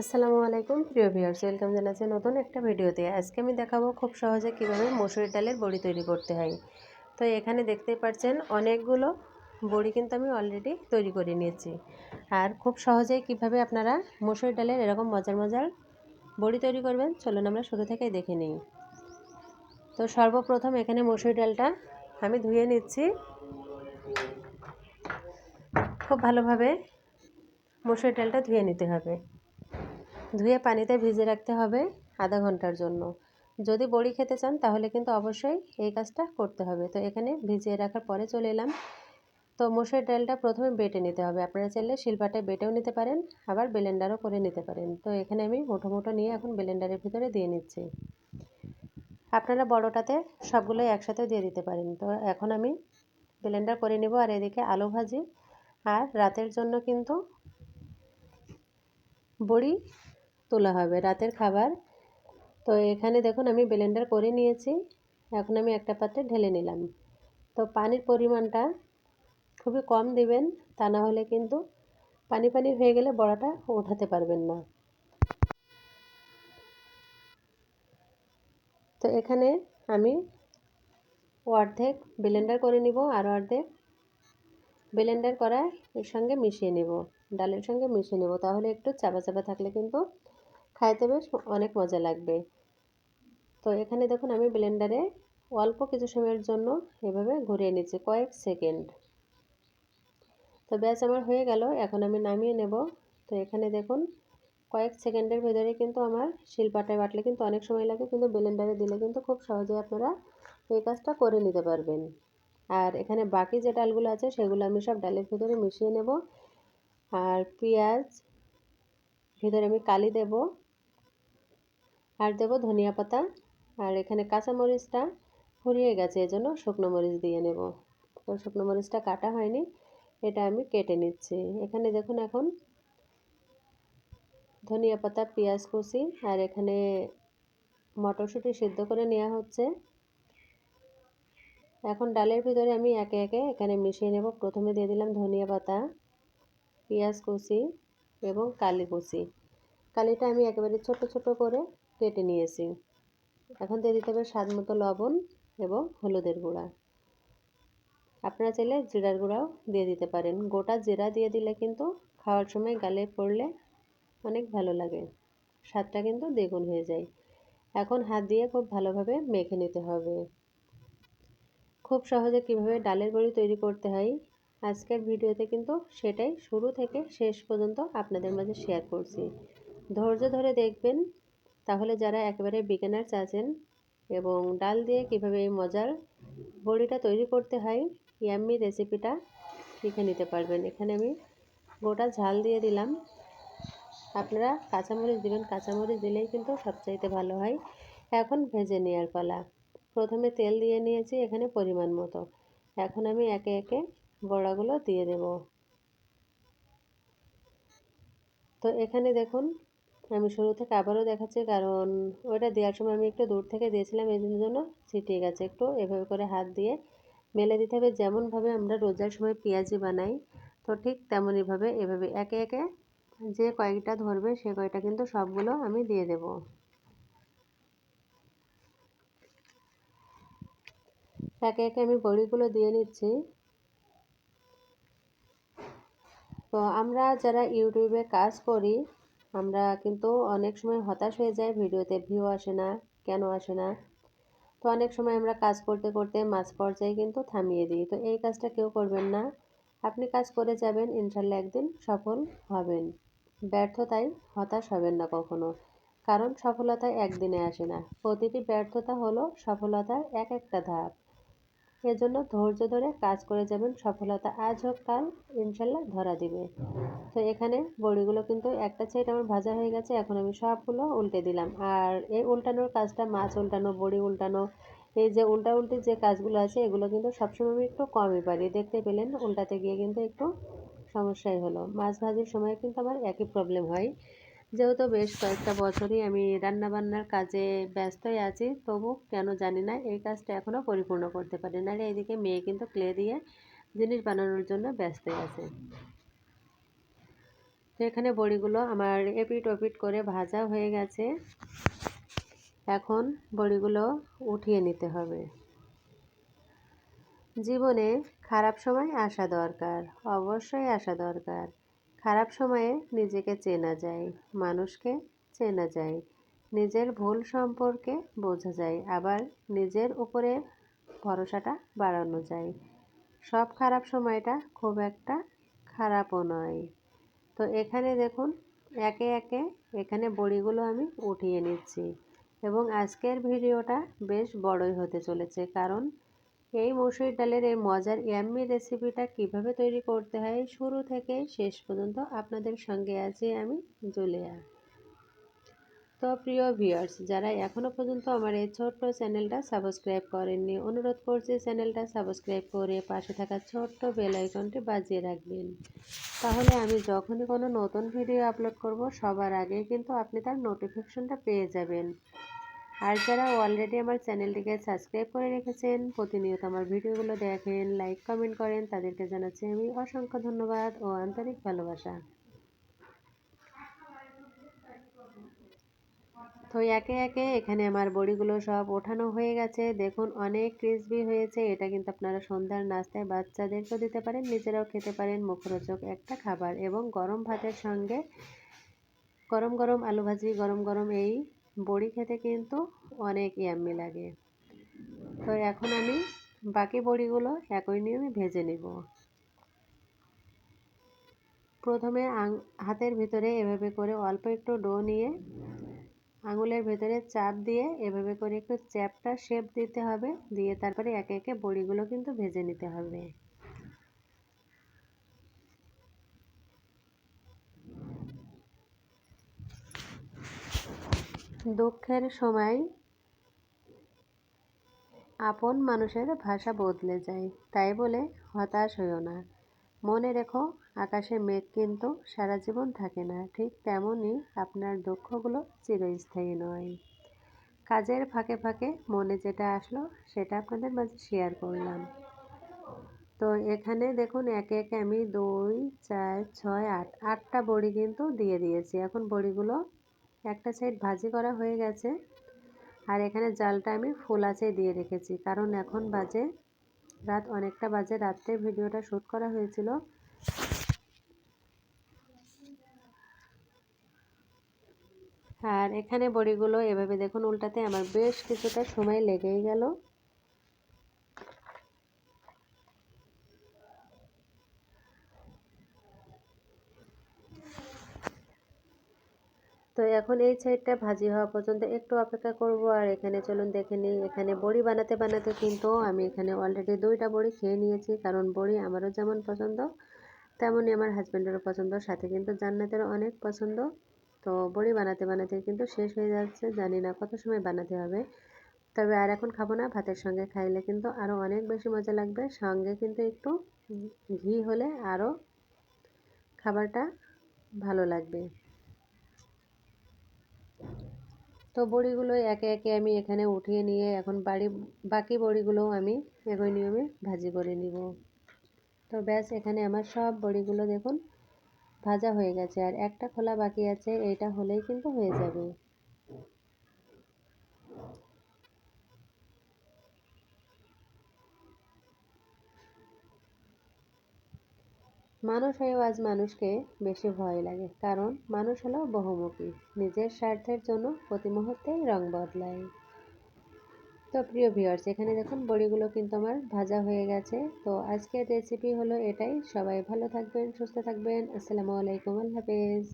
আসসালামু আলাইকুম। প্রিয় ভিউয়ার্স ওয়েলকাম জানাচ্ছি নতুন একটা ভিডিওতে। আজকে আমি দেখাবো খুব সহজে কীভাবে মসুর ডালের বড়ি তৈরি করতে হয়। তো এখানে দেখতেই পাচ্ছেন অনেকগুলো বড়ি কিন্তু আমি অলরেডি তৈরি করে নিয়েছি। আর খুব সহজেই কীভাবে আপনারা মসুর ডালের এরকম মজার মজার বড়ি তৈরি করবেন, চলুন আমরা শুরু থেকেই দেখে নিই। তো সর্বপ্রথম এখানে মসুর ডালটা আমি ধুয়ে নিচ্ছি। খুব ভালোভাবে মসুর ডালটা ধুয়ে নিতে হবে। ধুয়ে পানিতে ভিজে রাখতে হবে আধা ঘণ্টার জন্য। যদি বড়ি খেতে চান, তাহলে কিন্তু অবশ্যই এই কাজটা করতে হবে। তো এখানে ভিজিয়ে রাখার পরে চলে এলাম। তো মসুর ডালটা প্রথমে বেটে নিতে হবে। আপনারা চাইলে শিলপাটায় বেটেও নিতে পারেন, আবার ব্লেন্ডারও করে নিতে পারেন। তো এখানে আমি মুঠো মুঠো নিয়ে এখন ব্লেন্ডারের ভিতরে দিয়ে নিচ্ছি। আপনারা বড়টাতে সবগুলোই একসাথে দিয়ে দিতে পারেন। তো এখন আমি ব্লেন্ডার করে নেব আর এদিকে আলু ভাজি। আর রাতের জন্য কিন্তু বড়ি তোলা হবে রাতের খাবার। তো এখানে দেখুন আমি ব্লেন্ডার করে নিয়েছি। এখন আমি একটা পাত্রে ঢেলে নিলাম। তো পানির পরিমাণটা খুবই কম দিবেন, তা না হলে কিন্তু পানি পানি হয়ে গেলে বড়াটা ওঠাতে পারবেন না। তো এখানে আমি অর্ধেক ব্লেন্ডার করে নিব আর অর্ধেক ব্লেন্ডার করা এর সঙ্গে মিশিয়ে নেব, ডালের সঙ্গে মিশিয়ে নেব। তাহলে একটু চাপা চাপা থাকলে কিন্তু খাইতে বেশ অনেক মজা লাগবে। তো এখানে দেখুন আমি ব্লেন্ডারে অল্প কিছু সময়ের জন্য এভাবে ঘুরিয়ে নিচ্ছি, কয়েক সেকেন্ড। তো ব্যাস আমার হয়ে গেল, এখন আমি নামিয়ে নেব। তো এখানে দেখুন কয়েক সেকেন্ডের ভেতরে কিন্তু আমার শিলপাটায় বাটলে কিন্তু অনেক সময় লাগে, কিন্তু ব্লেন্ডারে দিলে কিন্তু খুব সহজে আপনারা এই কাজটা করে নিতে পারবেন। আর এখানে বাকি যে ডালগুলো আছে, সেগুলো আমি সব ডালের ভিতরে মিশিয়ে নেব। আর পেঁয়াজ ভিতরে আমি কালি দেব। আর দেব ধনিয়া পাতা। আর এখানে কাঁচামরিচটা ফুরিয়ে গেছে, এজন্য শুকনো মরিচ দিয়ে নেব। তো শুকনো মরিচটা কাটা হয়নি, এটা আমি কেটে নিচ্ছি। এখানে দেখুন এখন ধনিয়া পাতা, পেঁয়াজ কুচি, আর এখানে মটরশুঁটি সিদ্ধ করে নেওয়া হচ্ছে। এখন ডালের ভিতরে আমি একে একে এখানে মিশিয়ে নেব। প্রথমে দিয়ে দিলাম ধনিয়া পাতা, পেঁয়াজ কুচি এবং কালি কুচি। কালিটা আমি একেবারে ছোট ছোট করে কেটে নিয়েছি। এখন দিয়ে দিতে হবে স্বাদ মতো লবণ এবং হলুদের গুঁড়া। আপনারা চাইলে জিরার গুঁড়াও দিয়ে দিতে পারেন। গোটা জিরা দিয়ে দিলে কিন্তু খাওয়ার সময় গালে পড়লে অনেক ভালো লাগে। স্বাদটা কিন্তু দ্বিগুণ হয়ে যায়। এখন হাত দিয়ে খুব ভালোভাবে মেখে নিতে হবে। খুব সহজে কীভাবে ডালের বড়ি তৈরি করতে হয়, আজকের ভিডিওতে কিন্তু সেটাই শুরু থেকে শেষ পর্যন্ত আপনাদের মাঝে শেয়ার করছি। ধৈর্য ধরে দেখবেন তাহলে যারা একেবারে বিজ্ঞানার চাচ্ছেন এবং ডাল দিয়ে কীভাবে এই মজার বড়িটা তৈরি করতে হয় ইয়াম্মি রেসিপিটা শিখে নিতে পারবেন। এখানে আমি গোটা ঝাল দিয়ে দিলাম। আপনারা কাঁচামরিচ দেবেন। কাঁচামরিচ দিলেই কিন্তু সবচাইতে ভালো হয়। এখন ভেজে নেওয়ার পালা। প্রথমে তেল দিয়ে নিয়েছি এখানে পরিমাণ মতো। এখন আমি একে একে বড়াগুলো দিয়ে দেব। তো এখানে দেখুন আমি শুরু থেকে আবারও দেখাচ্ছি, কারণ ওইটা দেওয়ার সময় আমি একটু দূর থেকে দিয়েছিলাম, এই জন্য ছিটিয়ে গেছে একটু এভাবে করে হাত দিয়ে মেলে দিতে হবে। যেমনভাবে আমরা রোজার সময় পেঁয়াজি বানাই, তো ঠিক তেমনইভাবে এভাবে একে একে যে কয়েকটা ধরবে সে কয়েকটা কিন্তু সবগুলো আমি দিয়ে দেব। একে একে আমি বড়িগুলো দিয়ে নিচ্ছি। তো আমরা যারা ইউটিউবে কাজ করি আমরা কিন্তু অনেক সময় হতাশ হয়ে যাই, ভিডিওতে ভিউ আসে না, কেন আসে না। তো অনেক সময় আমরা কাজ করতে করতে মাঝ পর্যায়ে কিন্তু থামিয়ে দিই। তো এই কাজটা কেউ করবেন না। আপনি কাজ করে যাবেন, ইনশাল্লাহ একদিন সফল হবেন। ব্যর্থতায় হতাশ হবেন না কখনো। কারণ সফলতা একদিনে আসে না। প্রতিটি ব্যর্থতা হলো সফলতার এক একটা ধাপ। এজন্য ধৈর্য ধরে কাজ করে যাবেন, সফলতা আজ হোক কাল, ইনশাল্লাহ ধরা দিবে। তো এখানে বড়িগুলো কিন্তু একটা সাইড আমার ভাজা হয়ে গেছে, এখন আমি সবগুলো উল্টে দিলাম। আর এই উল্টানোর কাজটা মাছ উল্টানো, বড়ি উল্টানো, এই যে উল্টা উল্টি যে কাজগুলো আছে, এগুলো কিন্তু সবসময় আমি একটু কমই পারি। দেখতে পেলেন, উল্টাতে গিয়ে কিন্তু একটু সমস্যাই হলো। মাছ ভাজির সময় কিন্তু আমার একই প্রবলেম হয়। যেহেতু বেশ কয়েকটা বছরই আমি রান্নাবান্নার কাজে ব্যস্তই আছি, তবু কেন জানি না এই কাজটা এখনও পরিপূর্ণ করতে পারি। না এইদিকে মেয়ে কিন্তু ক্লে দিয়ে জিনিস বানানোর জন্য ব্যস্তই আছে। তো এখানে বড়িগুলো আমার এপিট ওপিট করে ভাজা হয়ে গেছে। এখন বড়িগুলো উঠিয়ে নিতে হবে। জীবনে খারাপ সময় আসা দরকার, অবশ্যই আসা দরকার। খারাপ সময়ে নিজেকে চেনা যায়, মানুষকে চেনা যায়, নিজের ভুল সম্পর্কে বোঝা যায়, আবার নিজের উপরে ভরসাটা বাড়ানো যায়। সব খারাপ সময়টা খুব একটা খারাপও নয়। তো এখানে দেখুন, একে একে এখানে বড়িগুলো আমি উঠিয়ে নিচ্ছি এবং আজকের ভিডিওটা বেশ বড়ই হতে চলেছে, কারণ এই মসুর ডালের এই মজার ইয়াম্মি রেসিপিটা কীভাবে তৈরি করতে হয় শুরু থেকে শেষ পর্যন্ত আপনাদের সঙ্গে আছি আমি জুলিয়া। তো প্রিয় ভিউয়ার্স যারা এখনও পর্যন্ত আমার এই ছোট্ট চ্যানেলটা সাবস্ক্রাইব করেননি, অনুরোধ করছি চ্যানেলটা সাবস্ক্রাইব করে পাশে থাকা ছোট্ট বেল আইকনটি বাজিয়ে রাখবেন। তাহলে আমি যখনই কোনো নতুন ভিডিও আপলোড করব, সবার আগে কিন্তু আপনি তার নোটিফিকেশনটা পেয়ে যাবেন। আর যারা অলরেডি আমার চ্যানেলটিকে সাবস্ক্রাইব করে রেখেছেন, প্রতিনিয়ত আমার ভিডিওগুলো দেখেন লাইক কমেন্ট করেন, তাদেরকে জানাচ্ছি আমি অসংখ্য ধন্যবাদ ও আন্তরিক ভালোবাসা। তো একে একে এখানে আমার বড়িগুলো সব ওঠানো হয়ে গেছে। দেখুন, অনেক ক্রিসপি হয়েছে। এটা কিন্তু আপনারা সন্ধ্যার নাস্তায় বাচ্চাদেরকেও দিতে পারেন, নিজেরাও খেতে পারেন। মুখরোচক একটা খাবার এবং গরম ভাতের সঙ্গে গরম গরম আলু ভাজি, গরম গরম এই বড়ি খেতে কিন্তু অনেক ইয়াম্মি লাগে। তো এখন আমি বাকি বড়িগুলো একই নিয়মে ভেজে নেব। প্রথমে হাতের ভিতরে এভাবে করে অল্প একটু ডো নিয়ে আঙুলের ভেতরে চাপ দিয়ে এভাবে করে একটু চ্যাপটা শেপ দিতে হবে। দিয়ে তারপরে একে একে বড়িগুলো কিন্তু ভেজে নিতে হবে। দুঃখের সময় আপন মানুষের ভাষা বদলে যায়। তাই বলে হতাশ হইও না। মনে রেখো, আকাশে মেঘ কিন্তু সারা জীবন থাকে না। ঠিক তেমনই আপনার দুঃখগুলো চিরস্থায়ী নয়। কাজের ফাঁকে ফাঁকে মনে যেটা আসলো, সেটা আপনাদের মাঝে শেয়ার করলাম। তো এখানে দেখুন, একে একে আমি দুই, চার, ছয়, আট, আটটা বড়ি কিন্তু দিয়ে দিয়েছি। এখন বড়িগুলো একটা সাইড ভাজি করা হয়ে গেছে। আর এখানে জালটা আমি ফুল আছে দিয়ে রেখেছি। কারণ এখন বাজে রাত অনেকটা বাজে, রাত্রে ভিডিওটা শ্যুট করা হয়েছিল। আর এখানে বড়িগুলো এভাবে দেখুন, উল্টাতে আমার বেশ কিছুটা সময় লেগেই গেল। তো এখন এই সাইডটা ভাজি হওয়া পর্যন্ত একটু অপেক্ষা করব আর এখানে চলুন দেখে নিই। এখানে বড়ি বানাতে বানাতে কিন্তু আমি এখানে অলরেডি দুইটা বড়ি খেয়ে নিয়েছি, কারণ বড়ি আমারও যেমন পছন্দ, তেমনই আমার হাজব্যান্ডেরও পছন্দ, সাথে কিন্তু জান্নাতেরও অনেক পছন্দ। তো বড়ি বানাতে বানাতে কিন্তু শেষ হয়ে যাচ্ছে, জানি না কত সময় বানাতে হবে। তবে আর এখন খাব না, ভাতের সঙ্গে খাইলে কিন্তু আরও অনেক বেশি মজা লাগবে। সঙ্গে কিন্তু একটু ঘি হলে আরও খাবারটা ভালো লাগবে। তো বড়িগুলো একে একে আমি এখানে উঠিয়ে নিয়ে এখন বাড়ি, বাকি বড়িগুলোও আমি একই নিয়মে ভাজি করে নিব। তো ব্যাস, এখানে আমার সব বড়িগুলো দেখুন ভাজা হয়ে গেছে। আর একটা খোলা বাকি আছে, এইটা হলেই কিন্তু হয়ে যাবে। মানুষ হয়েও আজ মানুষকে বেশি ভয় লাগে, কারণ মানুষ হলো বহুমুখী। নিজের স্বার্থের জন্য প্রতি মুহূর্তেই রং বদলায়। তো প্রিয় ভিওর্স এখানে দেখুন, বড়িগুলো কিন্তু আমার ভাজা হয়ে গেছে। তো আজকের রেসিপি হলো এটাই। সবাই ভালো থাকবেন, সুস্থ থাকবেন। আসসালামু আলাইকুম, আল্লাহ হাফেজ।